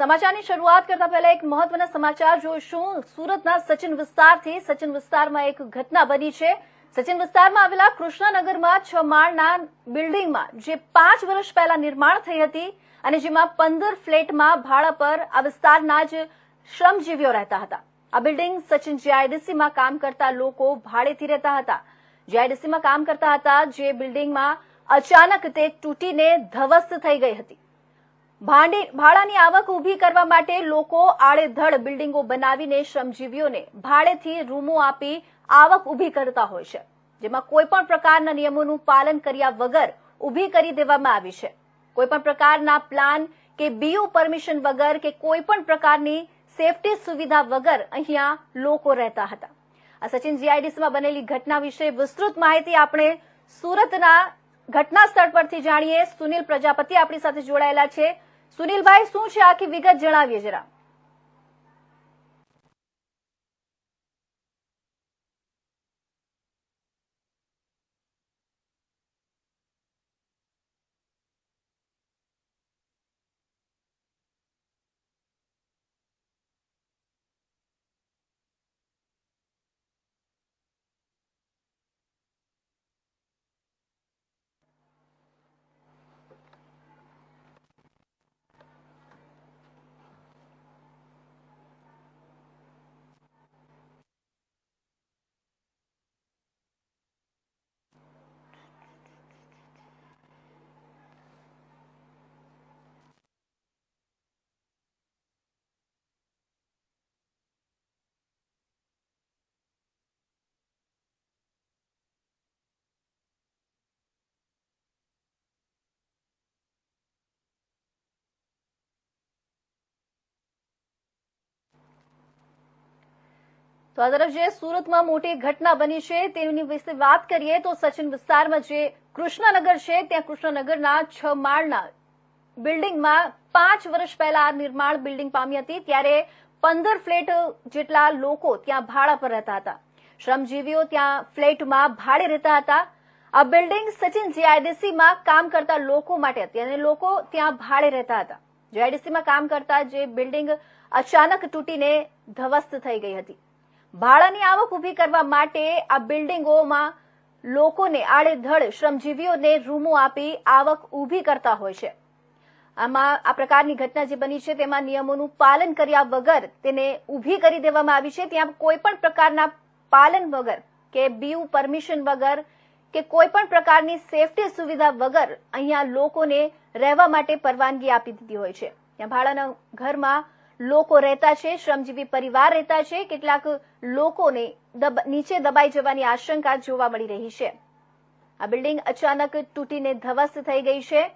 સમાચારની શરૂઆત કરતા પહેલા એક મહત્વના સમાચાર જોઈશું. સુરતના સચિન વિસ્તારથી સચિન વિસ્તારમાં એક ઘટના બની છે. સચિન વિસ્તારમાં આવેલા કૃષ્ણનગરમાં છ માળના બિલ્ડિંગમાં જે પાંચ વર્ષ પહેલા નિર્માણ થઈ હતી અને જેમાં પંદર ફ્લેટમાં ભાડા પર આ વિસ્તારના જ શ્રમજીવીઓ રહેતા હતા. આ બિલ્ડિંગ સચિન જીઆઈડીસીમાં કામ કરતા લોકો ભાડેથી રહેતા હતા. જીઆઈડીસીમાં કામ કરતા હતા જે બિલ્ડિંગમાં અચાનક તે તૂટીને ધ્વસ્ત થઈ ગઈ હતી. ભાડાની આવક ઊભી કરવા માટે લોકો આડેધડ બિલ્ડિંગો બનાવીને શ્રમજીવીઓને ભાડેથી રૂમો આપી આવક ઊભી કરતા હોય છે, જેમાં કોઈપણ પ્રકારના નિયમોનું પાલન કર્યા વગર ઊભી કરી દેવામાં આવી છે. કોઈપણ પ્રકારના પ્લાન કે બીયુ પરમિશન વગર કે કોઈપણ પ્રકારની સેફટી સુવિધા વગર અહીંયા લોકો રહેતા હતા. આ સચિન જીઆઈડીસીમાં બનેલી ઘટના વિશે વિસ્તૃત માહિતી આપણે સુરતના ઘટના સ્થળ પરથી જાણીએ, સુનિલ પ્રજાપતિ આપણી સાથે જોડાયેલા છે. સુનિલભાઈ, શું છે આખી વિગત જણાવીએ જરા? તો આ તરફ જે સુરતમાં મોટી ઘટના બની છે, તેની વિશે વાત કરીએ તો સચિન વિસ્તારમાં જે કૃષ્ણનગર છે, ત્યાં કૃષ્ણનગરના છ માળના બિલ્ડિંગમાં પાંચ વર્ષ પહેલા આ નિર્માણ બિલ્ડિંગ પામી હતી, ત્યારે પંદર ફ્લેટ જેટલા લોકો ત્યાં ભાડા પર રહેતા હતા. શ્રમજીવીઓ ત્યાં ફ્લેટમાં ભાડે રહેતા હતા. આ બિલ્ડિંગ સચિન જીઆઈડીસીમાં કામ કરતા લોકો માટે હતી અને લોકો ત્યાં ભાડે રહેતા હતા. જીઆઈડીસીમાં કામ કરતા જે બિલ્ડિંગ અચાનક તૂટીને ધ્વસ્ત થઈ ગઈ હતી. ભાડાની આવક ઊભી કરવા માટે આ બિલ્ડિંગોમાં લોકોને આડેધડ શ્રમજીવીઓને રૂમો આપી આવક ઊભી કરતા હોય છે. આમાં આ પ્રકારની ઘટના જે બની છે તેમાં નિયમોનું પાલન કર્યા વગર તેને ઊભી કરી દેવામાં આવી છે. ત્યાં કોઈ પણ પ્રકારના પાલન વગર કે બીયુ પરમિશન વગર કે કોઈ પણ પ્રકારની સેફટી સુવિધા વગર અહીંયા લોકોને રહેવા માટે પરવાનગી આપી દીધી હોય છે. ત્યાં ભાડાના ઘરમાં લોકો રહેતા છે, શ્રમજીવી પરિવાર રહેતા છે, કેટલાક લોકોને નીચે દબાઈ જવાની આશંકા જોવા મળી રહી છે. આ બિલ્ડિંગ અચાનક તૂટીને ધ્વસ્ત થઈ ગઈ છે.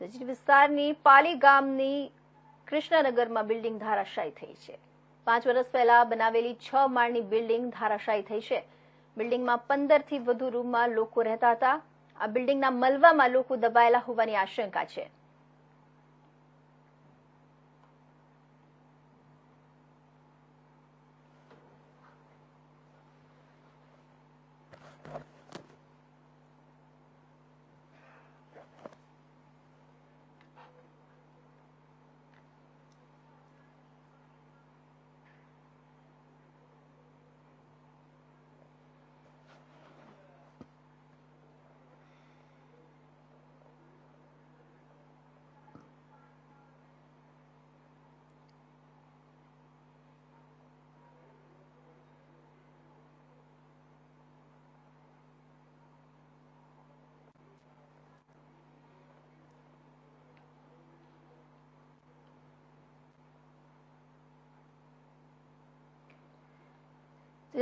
સચિન વિસ્તારની પાલી ગામની કૃષ્ણનગરમાં બિલ્ડિંગ ધારાશાયી થઈ છે. પાંચ વર્ષ પહેલા બનાવેલી છ માળની બિલ્ડિંગ ધારાશાયી થઈ છે. બિલ્ડિંગમાં પંદરથી વધુ રૂમમાં લોકો રહેતા હતા. આ બિલ્ડિંગના મલવામાં લોકો દબાયેલા હોવાની આશંકા છે.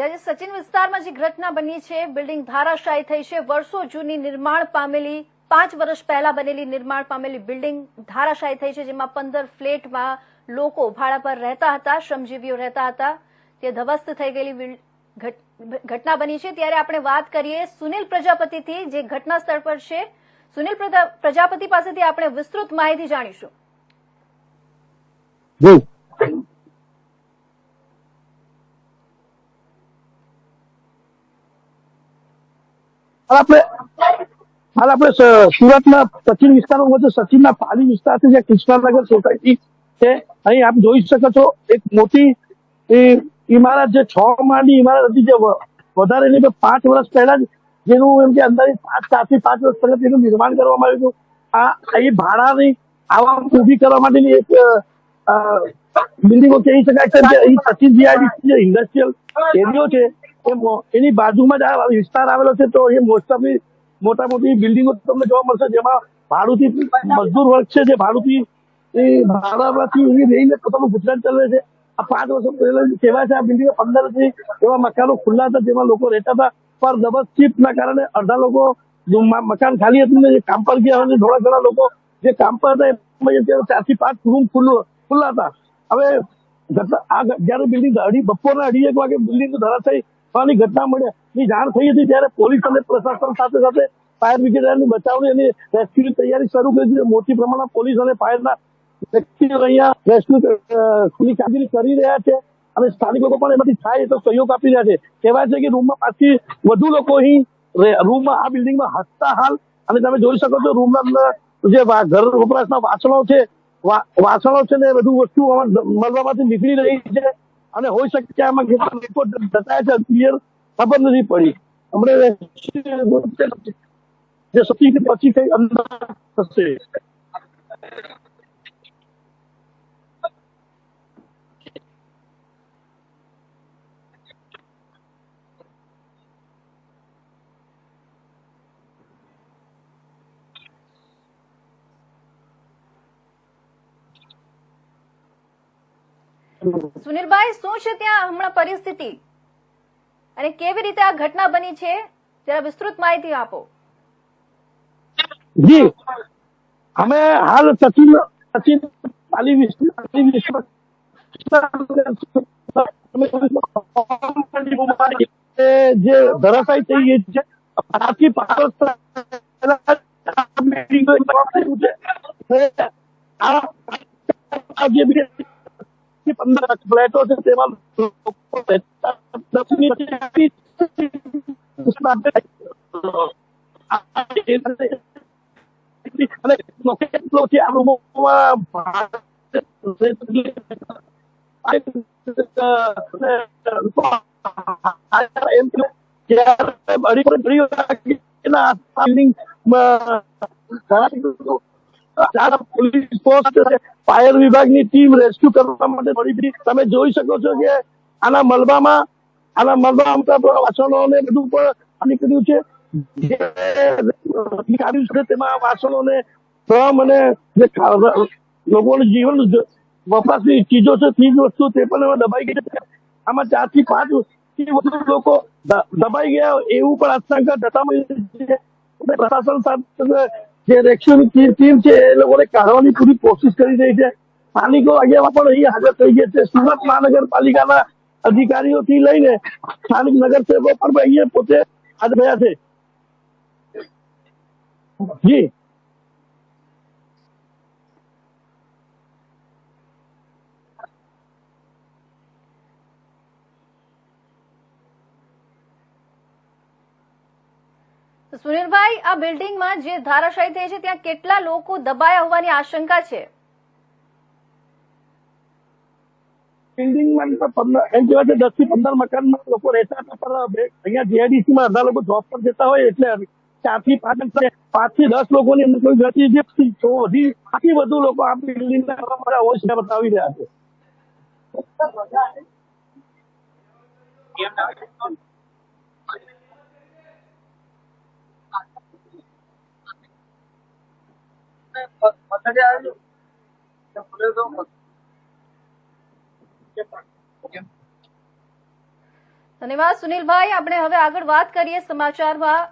આજે સચિન વિસ્તારમાં જે ઘટના બની છે, બિલ્ડિંગ ધારાશાયી થઈ છે. વર્ષો જૂની નિર્માણ પામેલી, પાંચ વર્ષ પહેલા બનેલી નિર્માણ પામેલી બિલ્ડિંગ ધારાશાયી થઈ છે, જેમાં પંદર ફ્લેટમાં લોકો ભાડા પર રહેતા હતા, શ્રમજીવીઓ રહેતા હતા. તે ધ્વસ્ત થઈ ગયેલી ઘટના બની છે. ત્યારે આપણે વાત કરીએ સુનિલ પ્રજાપતિથી, જે ઘટના સ્થળ પર છે. સુનિલ પ્રજા- પ્રજાપતિ પાસેથી આપણે વિસ્તૃત માહિતી જાણીશું જી હાલ આપણે હાલ આપણે સુરતના વિસ્તારમાં તો સચિનના પાલી વિસ્તાર છે જે કૃષ્ણનગર સોસાયટી છે, અહીં આપ જોઈ શકો છો એક મોટી ઇમારત જે છ માળની ઇમારત હતી જે વધારે નહીં પાંચ વર્ષ પહેલા જ જેનું એમ કે અંદાજે પાંચ ચારથી પાંચ વર્ષ પહેલા તેનું નિર્માણ કરવામાં આવ્યું હતું. આ અહીં ભાડાની આવક ઊભી કરવા માટેની એક બિલ્ડિંગો કહી શકાય છે સચિન જીઆઈડી ઇન્ડસ્ટ્રીયલ એરિયો છે એની બાજુમાં જ આ વિસ્તાર આવેલો છે, તો એ મોસ્ટ ઓફલી મોટા મોટી બિલ્ડિંગો તમને જોવા મળશે, જેમાં ભાડુથી મજદૂર વર્ગ છે, જે ભાડુથી, એ ભાડામાંથી રહીને પોતાનું ગુજરાન ચલાવે છે. આ પાંચ વર્ષ પહેલા કહેવાય છે, આ બિલ્ડિંગો પંદરથી એવા મકાનો ખુલ્લા હતા, જેમાં લોકો રહેતા હતા. પર ડબલ શિફ્ટ ના કારણે અડધા લોકો મકાન ખાલી હતું ને કામ પર ગયા અને થોડા ઘણા લોકો જે કામ પર હતા, એમાં ચારથી પાંચ રૂમ ખુલ્લું, ખુલ્લા હતા. હવે આ ઘ- બિલ્ડિંગ અઢી, બપોરના અઢી એક વાગે બિલ્ડિંગ ધરાશાયી થવાની ઘટના મળે. જાણ થઈ હતી ત્યારે પોલીસ અને પ્રશાસન સાથે સાથે ફાયર બ્રિગેડની બચાવની અને રેસ્ક્યુની તૈયારી શરૂ કરી દીધી મોટી પ્રમાણમાં પોલીસ અને ફાયરના વ્યક્તિઓ અહીંયા રેસ્ક્યુ ની કામગીરી કરી રહ્યા છે અને સ્થાનિક લોકો પણ એમાંથી થાય તો સહયોગ આપી રહ્યા છે. કહેવાય છે કે રૂમમાં પાછી વધુ લોકો અહીં રૂમમાં આ બિલ્ડિંગમાં હસતા હાલ. અને તમે જોઈ શકો છો રૂમના અંદર જે ઘર વપરાશના વાસણો છે વાસણો છે ને બધું વસ્તુ મળવામાંથી નીકળી રહી છે. અને હોઈ શકે આમાં કેટલા લોકો જતા છે ક્લિયર ખબર નથી પડી. હમણાં જે સતી પછી કઈ અંદર થશે. સુનિલભાઈ, શું છે ત્યાં હમણાં પરિસ્થિતિ? અને કેવી રીતે આ ઘટના બની છે? જરા વિસ્તૃત માહિતી આપો. જી. અમે હાલ સચિન સચિન પાલી જે ધરાશાય થઈ ગઈ છે, આથી પાંચ era completo el sistema. Ada polis pos fire વિભાગની ટીમ રેસ્ક્યુ કરવા માટે પડી તમે જોઈ શકો છો કે આના મલબામાં આના મલબામાં વાસણો ને બધું પણ નીકળ્યું છે. તેમાં વાસણો ને શ્રમ અને જે લોકોનું જીવન વપરાશની ચીજો છે, ચીજ વસ્તુ તે પણ દબાઈ ગઈ છે. આમાં ચારથી પાંચ લોકો દબાઈ ગયા. એવું પણ આશંકા મળી છે. પ્રશાસન સાથે જે રેસ્ક્યુની ટીમ છે, એ લોકોને કાઢવાની પૂરી કોશિશ કરી રહી છે. સ્થાનિકો આગેવાન પણ અહીં હાજર થઈ ગયા છે. સુરત મહાનગરપાલિકાના અધિકારીઓથી લઈને સ્થાનિક નગરસેવકો પણ અહીંયા પોતે હાજર થયા છે. જી. સુનિલભાઈ આ બિલ્ડિંગમાં જે ધારાશાયી થઈ છે ત્યાં કેટલા લોકો દબાયા હોવાની આશંકા છે? બિલ્ડિંગમાં એમ કહેવાય છે દસથી પંદર મકાનમાં લોકો રહેતા હતા પણ અહીંયા જીઆઈડીસી માં અડધા લોકો જોબ પર જતા હોય એટલે ચારથી પાંચ પાંચથી દસ લોકોની અંદર કોઈ ગતિ જે તો વધી આથી વધુ લોકો આ બિલ્ડિંગ ના હોય બતાવી રહ્યા છે? ધન્યવાદ સુનિલભાઈ. આપણે હવે આગળ વાત કરીએ સમાચારમાં.